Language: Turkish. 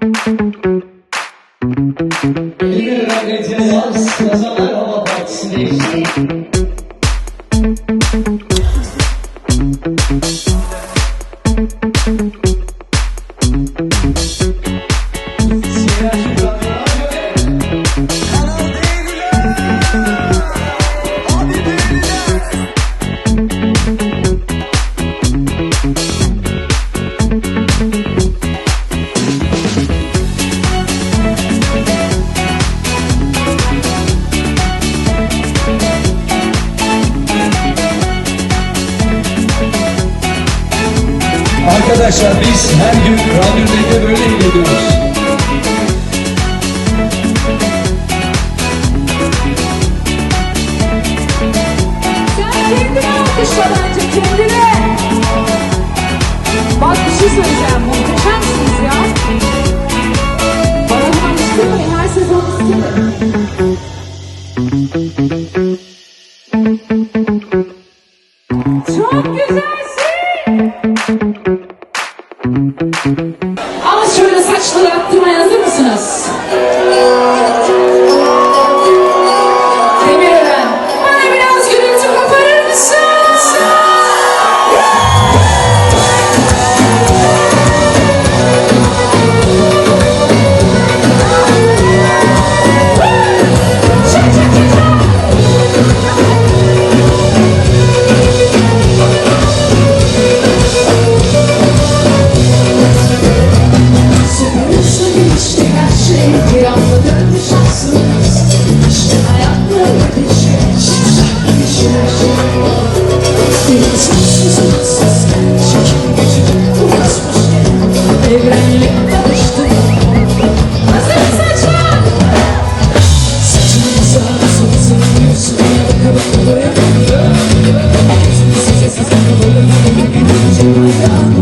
50 lira hediye var. Kazanlar Hava Partisi'ndeyiz. Arkadaşlar biz her gün Radyo böyle ilerliyoruz. Sen kendini alkışla bence. Bak bir şey söyleyeceğim. Muhteşemsiniz ya. Bana bunu alıştırmayın. Her sezon istedim. Çok güzelsin. Ama şöyle saçları attırmaya hazır mısınız? Yeah.